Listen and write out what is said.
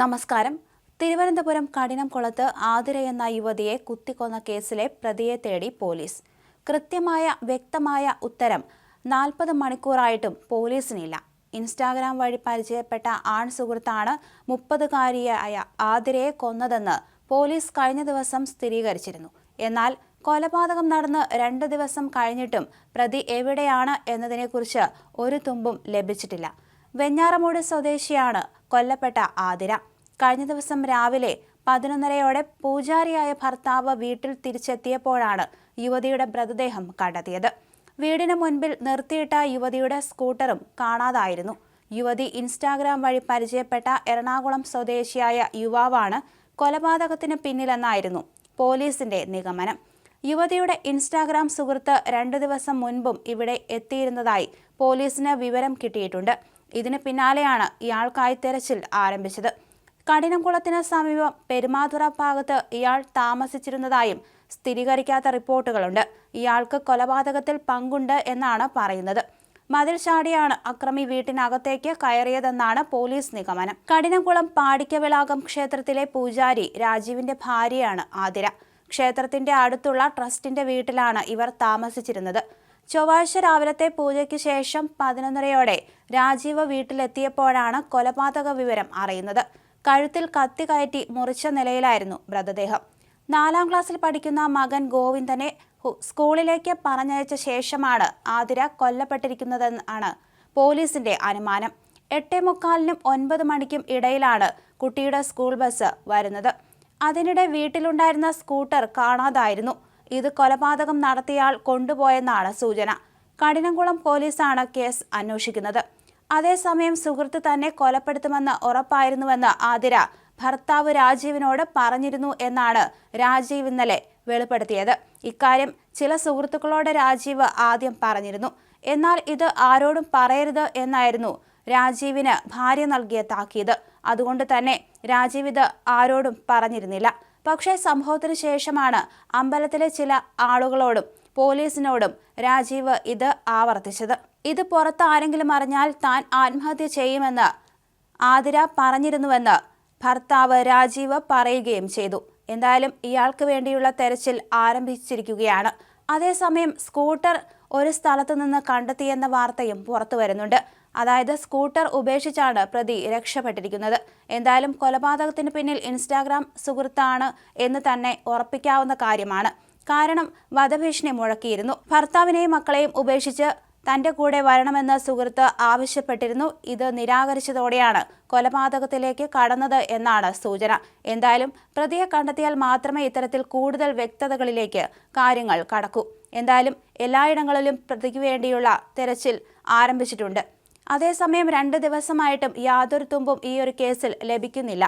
നമസ്കാരം. തിരുവനന്തപുരം കഠിനംകുളത്ത് ആതിര എന്ന യുവതിയെ കുത്തിക്കൊന്ന കേസിലെ പ്രതിയെ തേടി പോലീസ്. കൃത്യമായ വ്യക്തമായ ഉത്തരം നാൽപ്പത് മണിക്കൂറായിട്ടും പോലീസിനില്ല. ഇൻസ്റ്റാഗ്രാം വഴി പരിചയപ്പെട്ട ആൺ സുഹൃത്താണ് മുപ്പതുകാരിയായ ആതിരയെ കൊന്നതെന്ന് പോലീസ് കഴിഞ്ഞ ദിവസം സ്ഥിരീകരിച്ചിരുന്നു. എന്നാൽ കൊലപാതകം നടന്ന് രണ്ട് ദിവസം കഴിഞ്ഞിട്ടും പ്രതി എവിടെയാണ് എന്നതിനെക്കുറിച്ച് ഒരു തുമ്പും ലഭിച്ചിട്ടില്ല. വെഞ്ഞാറമൂട് സ്വദേശിയാണ് കൊല്ലപ്പെട്ട ആതിര. കഴിഞ്ഞ ദിവസം രാവിലെ പതിനൊന്നരയോടെ പൂജാരിയായ ഭർത്താവ് വീട്ടിൽ തിരിച്ചെത്തിയപ്പോഴാണ് യുവതിയുടെ മൃതദേഹം കണ്ടെത്തിയത്. വീടിന് മുൻപിൽ നിർത്തിയിട്ട യുവതിയുടെ സ്കൂട്ടറും കാണാതായിരുന്നു. യുവതി ഇൻസ്റ്റാഗ്രാം വഴി പരിചയപ്പെട്ട എറണാകുളം സ്വദേശിയായ യുവാവാണ് കൊലപാതകത്തിന് പിന്നിലെന്നായിരുന്നു പോലീസിന്റെ നിഗമനം. യുവതിയുടെ ഇൻസ്റ്റാഗ്രാം സുഹൃത്ത് രണ്ടു ദിവസം മുൻപും ഇവിടെ എത്തിയിരുന്നതായി പോലീസിന് വിവരം കിട്ടിയിട്ടുണ്ട്. ഇതിന് പിന്നാലെയാണ് ഇയാൾക്കായി തെരച്ചിൽ ആരംഭിച്ചത്. കഠിനംകുളത്തിന് സമീപം പെരുമാതുറ ഭാഗത്ത് ഇയാൾ താമസിച്ചിരുന്നതായും സ്ഥിരീകരിക്കാത്ത റിപ്പോർട്ടുകളുണ്ട്. ഇയാൾക്ക് കൊലപാതകത്തിൽ പങ്കുണ്ട് എന്നാണ് പറയുന്നത്. മതിൽ ചാടിയാണ് അക്രമി വീട്ടിനകത്തേക്ക് കയറിയതെന്നാണ് പോലീസ് നിഗമനം. കഠിനംകുളം പാടിക്കവിളാകം ക്ഷേത്രത്തിലെ പൂജാരി രാജീവിന്റെ ഭാര്യയാണ് ആതിര. ക്ഷേത്രത്തിന്റെ അടുത്തുള്ള ട്രസ്റ്റിന്റെ വീട്ടിലാണ് ഇവർ താമസിച്ചിരുന്നത്. ചൊവ്വാഴ്ച രാവിലത്തെ പൂജയ്ക്ക് ശേഷം പതിനൊന്നരയോടെ രാജീവ് വീട്ടിലെത്തിയപ്പോഴാണ് കൊലപാതക വിവരം അറിയുന്നത്. കഴുത്തിൽ കത്തി കയറ്റി മുറിച്ച നിലയിലായിരുന്നു മൃതദേഹം. നാലാം ക്ലാസ്സിൽ പഠിക്കുന്ന മകൻ ഗോവിന്ദനെ സ്കൂളിലേക്ക് പറഞ്ഞയച്ച ശേഷമാണ് ആതിര കൊല്ലപ്പെട്ടിരിക്കുന്നതെന്നാണ് പോലീസിന്റെ അനുമാനം. എട്ടേ മുക്കാലിനും ഒൻപത് മണിക്കും ഇടയിലാണ് കുട്ടിയുടെ സ്കൂൾ ബസ് വരുന്നത്. അതിനിടെ വീട്ടിലുണ്ടായിരുന്ന സ്കൂട്ടർ കാണാതായിരുന്നു. ഇത് കൊലപാതകം നടത്തിയാൽ കൊണ്ടുപോയെന്നാണ് സൂചന. കഠിനംകുളം പോലീസാണ് കേസ് അന്വേഷിക്കുന്നത്. അതേസമയം സുഹൃത്ത് തന്നെ കൊലപ്പെടുത്തുമെന്ന് ഉറപ്പായിരുന്നുവെന്ന് ആതിര ഭർത്താവ് രാജീവിനോട് പറഞ്ഞിരുന്നു എന്നാണ് രാജീവ് ഇന്നലെ വെളിപ്പെടുത്തിയത്. ഇക്കാര്യം ചില സുഹൃത്തുക്കളോട് രാജീവ് ആദ്യം പറഞ്ഞിരുന്നു. എന്നാൽ ഇത് ആരോടും പറയരുത് എന്നായിരുന്നു രാജീവിന് ഭാര്യ നൽകിയ താക്കീത്. അതുകൊണ്ട് തന്നെ രാജീവ് ഇത് ആരോടും പറഞ്ഞിരുന്നില്ല. പക്ഷേ സംഭവത്തിന് ശേഷമാണ് അമ്പലത്തിലെ ചില ആളുകളോടും പോലീസിനോടും രാജീവ് ഇത് ആവർത്തിച്ചത്. ഇത് പുറത്ത് ആരെങ്കിലും അറിഞ്ഞാൽ താൻ ആത്മഹത്യ ചെയ്യുമെന്ന് ആതിര പറഞ്ഞിരുന്നുവെന്ന് ഭർത്താവ് രാജീവ് പറയുകയും ചെയ്തു. എന്തായാലും ഇയാൾക്ക് വേണ്ടിയുള്ള തെരച്ചിൽ ആരംഭിച്ചിരിക്കുകയാണ്. അതേസമയം സ്കൂട്ടർ ഒരു സ്ഥലത്തു നിന്ന് കണ്ടെത്തിയെന്ന വാർത്തയും പുറത്തു വരുന്നുണ്ട്. അതായത് സ്കൂട്ടർ ഉപേക്ഷിച്ചാണ് പ്രതി രക്ഷപ്പെട്ടിരിക്കുന്നത്. എന്തായാലും കൊലപാതകത്തിന് പിന്നിൽ ഇൻസ്റ്റാഗ്രാം സുഹൃത്താണ് എന്ന് തന്നെ ഉറപ്പിക്കാവുന്ന കാര്യമാണ്. കാരണം വധഭീഷണി മുഴക്കിയിരുന്നു. ഭർത്താവിനെയും മക്കളെയും ഉപേക്ഷിച്ച് തന്റെ കൂടെ വരണമെന്ന് സുഹൃത്ത് ആവശ്യപ്പെട്ടിരുന്നു. ഇത് നിരാകരിച്ചതോടെയാണ് കൊലപാതകത്തിലേക്ക് കടന്നത് എന്നാണ് സൂചന. എന്തായാലും പ്രതിയെ കണ്ടെത്തിയാൽ മാത്രമേ ഇത്തരത്തിൽ കൂടുതൽ വ്യക്തതകളിലേക്ക് കാര്യങ്ങൾ കടക്കൂ. എന്തായാലും എല്ലായിടങ്ങളിലും പ്രതിക്ക് വേണ്ടിയുള്ള തെരച്ചിൽ ആരംഭിച്ചിട്ടുണ്ട്. അതേസമയം രണ്ട് ദിവസമായിട്ടും യാതൊരു തുമ്പും ഈ ഒരു കേസിൽ ലഭിക്കുന്നില്ല.